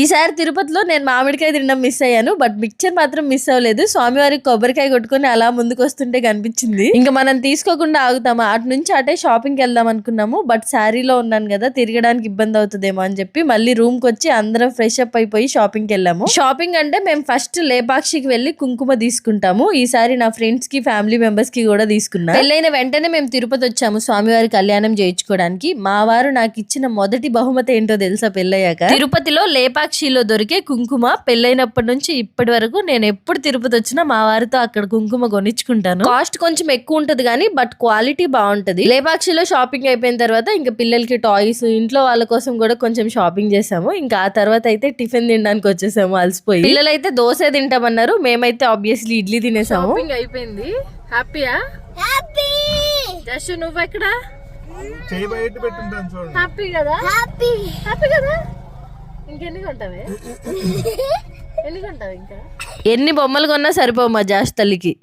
ఈసారి తిరుపతిలో నేను మామిడికాయ తినడం మిస్ అయ్యాను బట్ మిక్చర్ మాత్రం మిస్ అవ్వలేదు. స్వామివారికి కొబ్బరికాయ కొట్టుకొని అలా ముందుకు వస్తుంటే కనిపించింది. ఇంకా మనం తీసుకోకుండా ఆగుతాము అటు నుంచి అటే షాపింగ్కి వెళ్దాం అనుకున్నాము బట్ శారీలో ఉన్నాను కదా తిరగడానికి ఇబ్బంది అవుతుందేమో అని చెప్పి మళ్ళీ రూమ్కి వచ్చి అందరం ఫ్రెష్ అప్ అయిపోయి షాపింగ్కి వెళ్ళాము. షాపింగ్ అంటే మేము ఫస్ట్ లేపాక్షికి వెళ్ళి కుంకుమ తీసుకుంటాము. ఈసారి నా ఫ్రెండ్స్కి ఫ్యామిలీ మెంబర్స్కి కూడా తీసుకున్నా. పెళ్ళైన వెంటనే మేము తిరుపతి వచ్చాము స్వామివారి కళ్యాణం చేయించుకోవడానికి. మా వారు నాకు ఇచ్చిన మొదటి బహుమతి ఏంటో తెలుసా పెళ్ళయ్యాక? తిరుపతిలో లేపా లేపాక్షిలో దొరికే కుంకుమ పెళ్ళైనప్పటి నుంచి ఇప్పటి వరకు నేను ఎప్పుడు తిరుపతి వచ్చినా మా వారితో అక్కడ కుంకుమ కొనిచ్చుకుంటాను. కాస్ట్ కొంచెం ఎక్కువ ఉంటది కానీ బట్ క్వాలిటీ బాగుంటది. లేపాక్షిలో షాపింగ్ అయిపోయిన తర్వాత ఇంకా పిల్లలకి టాయ్స్ ఇంట్లో వాళ్ళ కోసం కూడా కొంచెం షాపింగ్ చేసాము ఇంకా ఆ తర్వాత అయితే టిఫిన్ తినడానికి వచ్చేసాము అలసిపోయి. పిల్లలైతే దోశ తింటామన్నారు. మేమైతే ఆబ్వియస్లీ ఇడ్లీ తినేసాము. షాపింగ్ అయిపోయింది. హ్యాపీయా హ్యాపీ జస్ట్ నువ్వు ఎక్కడ హ్యాపీ కదా? హ్యాపీ హ్యాపీ కదా? ఎన్ని కొంటావు ఇంకా? ఎన్ని బొమ్మలు కొన్నా సరిపోవు మా జాష్ తల్లికి.